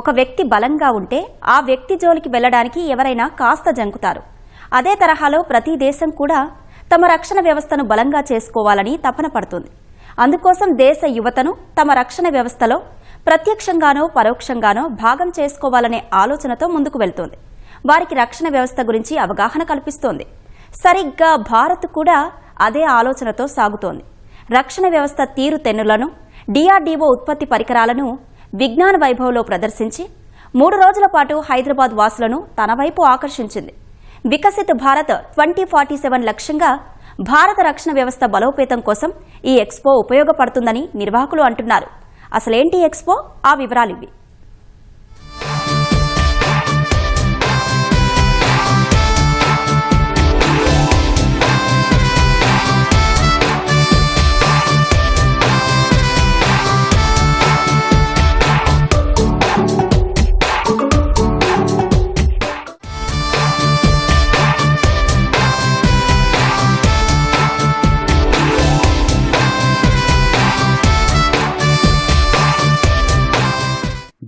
ఒక వ్యక్తి బలంగా ఉంటే ఆ వ్యక్తి జోలికి వెళ్ళడానికి ఎవరైనా కాస్త జంకుతారు. అదే తరహాలో ప్రతి దేశం కూడా తమ రక్షణ వ్యవస్థను బలంగా చేసుకోవాలని తపన పడుతుంది. అందుకోసం దేశ యువతను తమ రక్షణ వ్యవస్థలో ప్రత్యక్షంగానో పరోక్షంగానో భాగం చేసుకోవాలనే ఆలోచనతో ముందుకు వెళ్తోంది. వారికి రక్షణ వ్యవస్థ గురించి అవగాహన కల్పిస్తోంది. సరిగ్గా భారత్ కూడా అదే ఆలోచనతో సాగుతోంది. రక్షణ వ్యవస్థ తీరు తెన్నులను డిఆర్డీఓ ఉత్పత్తి పరికరాలను విజ్ఞాన వైభవంలో ప్రదర్శించి మూడు రోజుల పాటు హైదరాబాద్ వాసులను తన వైపు ఆకర్షించింది. Viksit Bharat twenty forty seven లక్ష్యంగా భారత రక్షణ వ్యవస్థ బలోపేతం కోసం ఈ ఎక్స్పో ఉపయోగపడుతుందని నిర్వాహకులు అంటున్నారు. అసలేంటి ఎక్స్పో? ఆ వివరాలు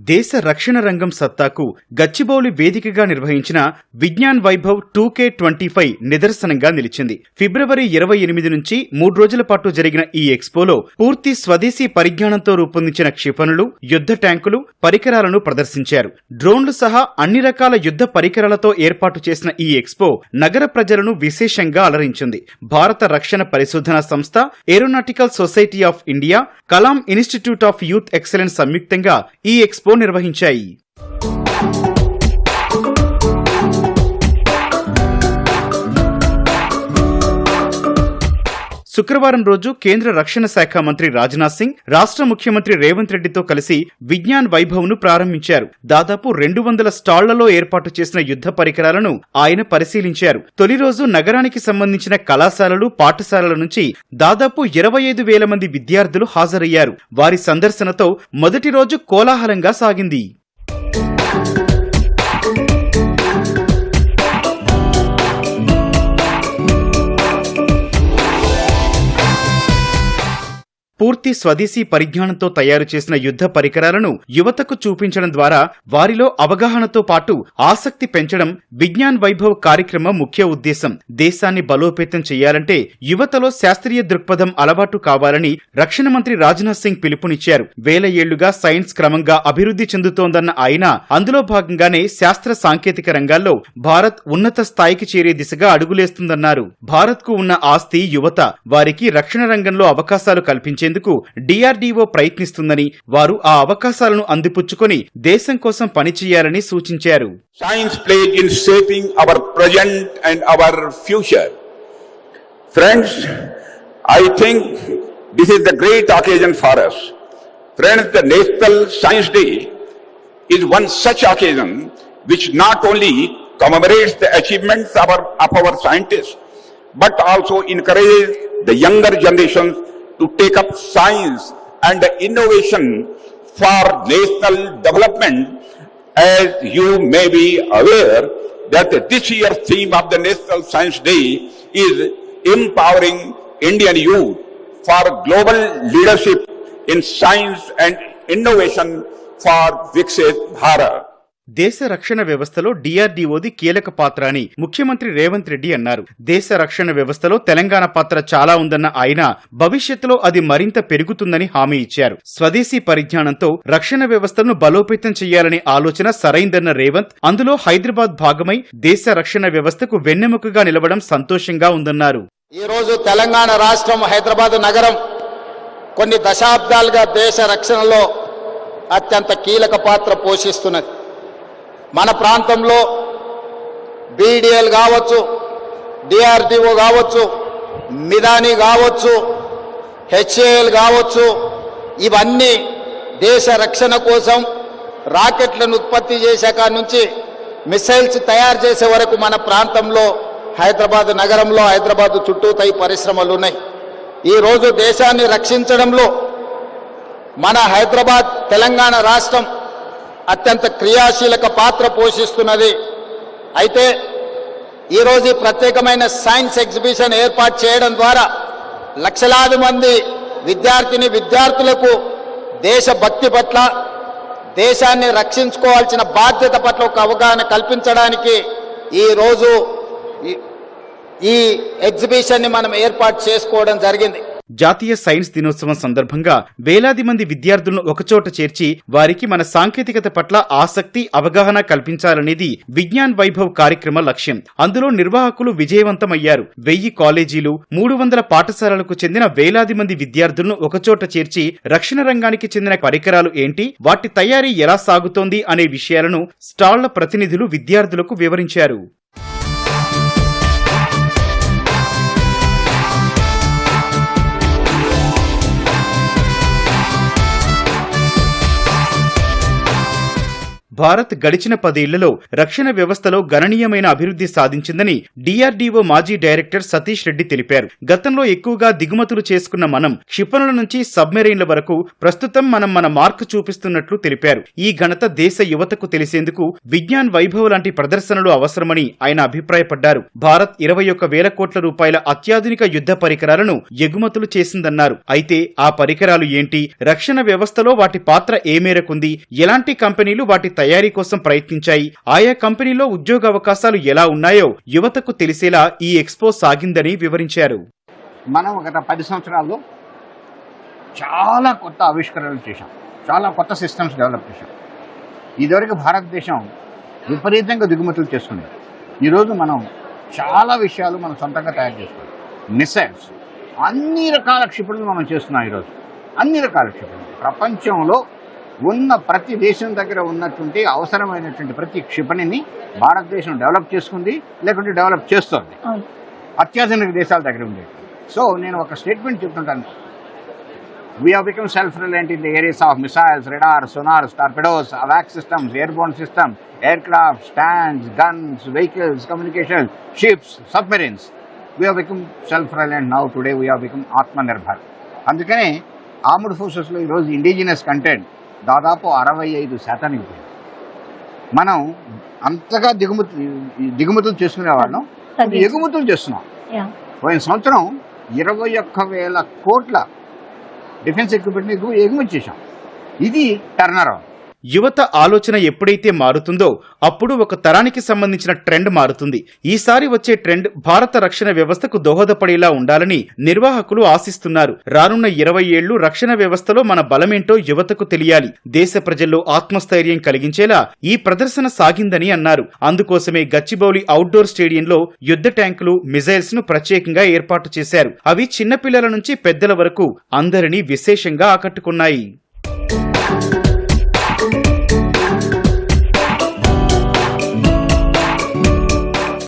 దేశ రక్షణ రంగం సత్తాకు గచ్చిబౌలి వేదికగా నిర్వహించిన Vignan Vaibhav two K twenty five నిదర్శనంగా నిలిచింది. ఫిబ్రవరి ఇరవై ఎనిమిది నుంచి మూడు రోజుల పాటు జరిగిన ఈ ఎక్స్పోలో పూర్తి స్వదేశీ పరిజ్ఞానంతో రూపొందించిన క్షిపణులు యుద్ధ ట్యాంకులు పరికరాలను ప్రదర్శించారు. డ్రోన్లు సహా అన్ని రకాల యుద్ధ పరికరాలతో ఏర్పాటు చేసిన ఈ ఎక్స్పో నగర ప్రజలను విశేషంగా అలరించింది. భారత రక్షణ పరిశోధన సంస్థ aeronautical society of India Kalam institute of youth excellence సంయుక్తంగా ఈ ఎక్స్పో నిర్వహించాయి శుక్రవారం రోజు కేంద్ర రక్షణ శాఖ మంత్రి రాజ్నాథ్ సింగ్ రాష్ట్ర ముఖ్యమంత్రి రేవంత్ రెడ్డితో కలిసి విజ్ఞాన్ వైభవ్ను ప్రారంభించారు. దాదాపు రెండు వందల స్టాళ్ళలో ఏర్పాటు చేసిన యుద్ధ పరికరాలను ఆయన పరిశీలించారు. తొలి రోజు నగరానికి సంబంధించిన కళాశాలలు పాఠశాలల నుంచి దాదాపు ఇరవై ఐదు వేల మంది విద్యార్థులు హాజరయ్యారు. వారి సందర్శనతో మొదటి రోజు కోలాహలంగా సాగింది. పూర్తి స్వదేశీ పరిజ్ఞానంతో తయారు చేసిన యుద్ధ పరికరాలను యువతకు చూపించడం ద్వారా వారిలో అవగాహనతో పాటు ఆసక్తి పెంచడం విజ్ఞాన్ వైభవ్ కార్యక్రమం ముఖ్య ఉద్దేశం. దేశాన్ని బలోపేతం చేయాలంటే యువతలో శాస్త్రీయ దృక్పథం అలవాటు కావాలని రక్షణ మంత్రి రాజ్నాథ్ సింగ్ పిలుపునిచ్చారు. వేల ఏళ్ళుగా సైన్స్ క్రమంగా అభివృద్ధి చెందుతోందన్న ఆయన అందులో భాగంగానే శాస్త్ర సాంకేతిక రంగాల్లో భారత్ ఉన్నత స్థాయికి చేరే దిశగా అడుగులేస్తుందన్నారు. భారత్కు ఉన్న ఆస్తి యువత వారికి రక్షణ రంగంలో అవకాశాలు కల్పించేందుకు డిఆర్డీఓ ప్రయత్నిస్తుందని వారు ఆ అవకాశాలను అందిపుచ్చుకొని దేశం కోసం పనిచేయాలని సూచించారు Science plays in shaping our present and our future. Friends, I think this is the great occasion for us. Friends, the National Science Day is one such occasion which not only commemorates the achievements of our, of our scientists, but also encourages the younger generations to take up science and innovation for national development as you may be aware that this year's theme of the National Science Day is empowering Indian youth for global leadership in science and innovation for Viksit Bharat. దేశ రక్షణ వ్యవస్థలో డిఆర్డీఓది కీలక పాత్ర అని ముఖ్యమంత్రి రేవంత్ రెడ్డి అన్నారు. దేశ రక్షణ వ్యవస్థలో తెలంగాణ పాత్ర చాలా ఉందన్న ఆయన భవిష్యత్తులో అది మరింత పెరుగుతుందని హామీ ఇచ్చారు. స్వదేశీ పరిజ్ఞానంతో రక్షణ వ్యవస్థను బలోపేతం చేయాలనే ఆలోచన సరైందన్న రేవంత్ అందులో హైదరాబాద్ భాగమై దేశ రక్షణ వ్యవస్థకు వెన్నెముకగా నిలవడం సంతోషంగా ఉందన్నారు. ఈ రోజు తెలంగాణ రాష్ట్రం హైదరాబాద్ నగరం కొన్ని దశాబ్దాలుగా దేశ రక్షణలో అత్యంత కీలక పాత్ర పోషిస్తున్నది. మన ప్రాంతంలో బీడీఎల్ కావచ్చు డిఆర్డిఓ కావచ్చు మిదాని కావచ్చు హెచ్ఏఎల్ కావచ్చు ఇవన్నీ దేశ రక్షణ కోసం రాకెట్లను ఉత్పత్తి చేశాక నుంచి మిసైల్స్ తయారు చేసే వరకు మన ప్రాంతంలో హైదరాబాద్ నగరంలో హైదరాబాద్ చుట్టూతా పరిశ్రమలు ఉన్నాయి. ఈరోజు దేశాన్ని రక్షించడంలో మన హైదరాబాద్ తెలంగాణ రాష్ట్రం అత్యంత క్రియాశీలక పాత్ర పోషిస్తున్నది. అయితే ఈరోజు ప్రత్యేకమైన సైన్స్ ఎగ్జిబిషన్ ఏర్పాటు చేయడం ద్వారా లక్షలాది మంది విద్యార్థిని విద్యార్థులకు దేశభక్తి పట్ల దేశాన్ని రక్షించుకోవాల్సిన బాధ్యత పట్ల ఒక అవగాహన కల్పించడానికి ఈ రోజు ఈ- ఈ ఎగ్జిబిషన్ని మనం ఏర్పాటు చేసుకోవడం జరిగింది. జాతీయ సైన్స్ దినోత్సవం సందర్భంగా వేలాది మంది విద్యార్థులను ఒకచోట చేర్చి వారికి మన సాంకేతికత పట్ల ఆసక్తి అవగాహన కల్పించాలనేది విజ్ఞాన్ వైభవ్ కార్యక్రమ లక్ష్యం. అందులో నిర్వాహకులు విజయవంతమయ్యారు. వెయ్యి కాలేజీలు మూడు వందల పాఠశాలలకు చెందిన వేలాది మంది విద్యార్థులను ఒకచోట చేర్చి రక్షణ రంగానికి చెందిన పరికరాలు ఏంటి వాటి తయారీ ఎలా సాగుతోంది అనే విషయాలను స్టాళ్ళ ప్రతినిధులు విద్యార్థులకు వివరించారు. భారత్ గడిచిన పదేళ్ళలో రక్షణ వ్యవస్థలో గణనీయమైన అభివృద్ధి సాధించిందని డిఆర్డీఓ మాజీ డైరెక్టర్ సతీష్ రెడ్డి తెలిపారు. గతంలో ఎక్కువగా దిగుమతులు చేసుకున్న మనం క్షిపణుల నుంచి సబ్మెరైన్ల వరకు ప్రస్తుతం మనం మన మార్కు చూపిస్తున్నట్లు తెలిపారు. ఈ ఘనత దేశ యువతకు తెలిసేందుకు విజ్ఞాన్ వైభవ్ లాంటి ప్రదర్శనలు అవసరమని ఆయన అభిప్రాయపడ్డారు. భారత్ ఇరవై ఒక్క వేల కోట్ల రూపాయల అత్యాధునిక యుద్ధ పరికరాలను ఎగుమతులు చేసిందన్నారు. అయితే ఆ పరికరాలు ఏంటి? రక్షణ వ్యవస్థలో వాటి పాత్ర ఏ మేరకుంది ఎలాంటి కంపెనీలు వాటి తయారు తయారీ కోసం ప్రయత్నించాయి. ఆయా కంపెనీలో ఉద్యోగ అవకాశాలు ఎలా ఉన్నాయో యువతకు తెలిసేలా ఈ ఎక్స్పో సాగిందని వివరించారు. మనం గత పది సంవత్సరాల్లో చాలా కొత్త ఆవిష్కరణలు చేశాం. చాలా కొత్త సిస్టమ్స్ డెవలప్ చేశాం. ఇదివరకు భారతదేశం విపరీతంగా దిగుమతులు చేసుకుంది ఈరోజు మనం చాలా విషయాలు మనం సొంతంగా తయారు చేసుకోవాలి మిసైల్స్. అన్ని రకాల క్షిపణులు మనం చేస్తున్నాం ఈరోజు. అన్ని రకాల క్షిపణులు. ప్రపంచంలో ఉన్న ప్రతి దేశం దగ్గర ఉన్నటువంటి అవసరమైనటువంటి ప్రతి క్షిపణిని భారతదేశం డెవలప్ చేసుకుంది లేకుంటే డెవలప్ చేస్తోంది. అత్యాధునిక దేశాల దగ్గర ఉంది సో నేను ఒక స్టేట్మెంట్ చెప్తుంటాను. We have become self reliant in the areas of missiles radar sonars torpedoes అవాక్ systems airborne system aircraft stands guns vehicles communication ships submarines we have become self reliant now today we have become Atmanirbhar అందుకనే armed ఫోర్సెస్లో ఈరోజు indigenous content దాదాపు అరవై ఐదు శాతానికి పోయింది మనం అంతగా దిగుమతి దిగుమతులు చేసుకునే వాళ్ళం ఎగుమతులు చేస్తున్నాం. పోయిన సంవత్సరం ఇరవై ఒక్క వేల కోట్ల డిఫెన్స్ ఎక్విప్మెంట్ ఎగుమతి చేశాం. ఇది టర్నర్ యువత ఆలోచన ఎప్పుడైతే మారుతుందో అప్పుడు ఒక తరానికి సంబంధించిన ట్రెండ్ మారుతుంది. ఈసారి వచ్చే ట్రెండ్ భారత రక్షణ వ్యవస్థకు దోహదపడేలా ఉండాలని నిర్వాహకులు ఆశిస్తున్నారు. రానున్న ఇరవై ఏళ్ళు రక్షణ వ్యవస్థలో మన బలమేంటో యువతకు తెలియాలి. దేశ ప్రజల్లో ఆత్మస్థైర్యం కలిగించేలా ఈ ప్రదర్శన సాగిందని అన్నారు. అందుకోసమే గచ్చిబౌలి అవుట్డోర్ స్టేడియంలో యుద్ధ ట్యాంకులు మిజైల్స్ను ప్రత్యేకంగా ఏర్పాటు చేశారు. అవి చిన్నపిల్లల నుంచి పెద్దల వరకు అందరినీ విశేషంగా ఆకట్టుకున్నాయి.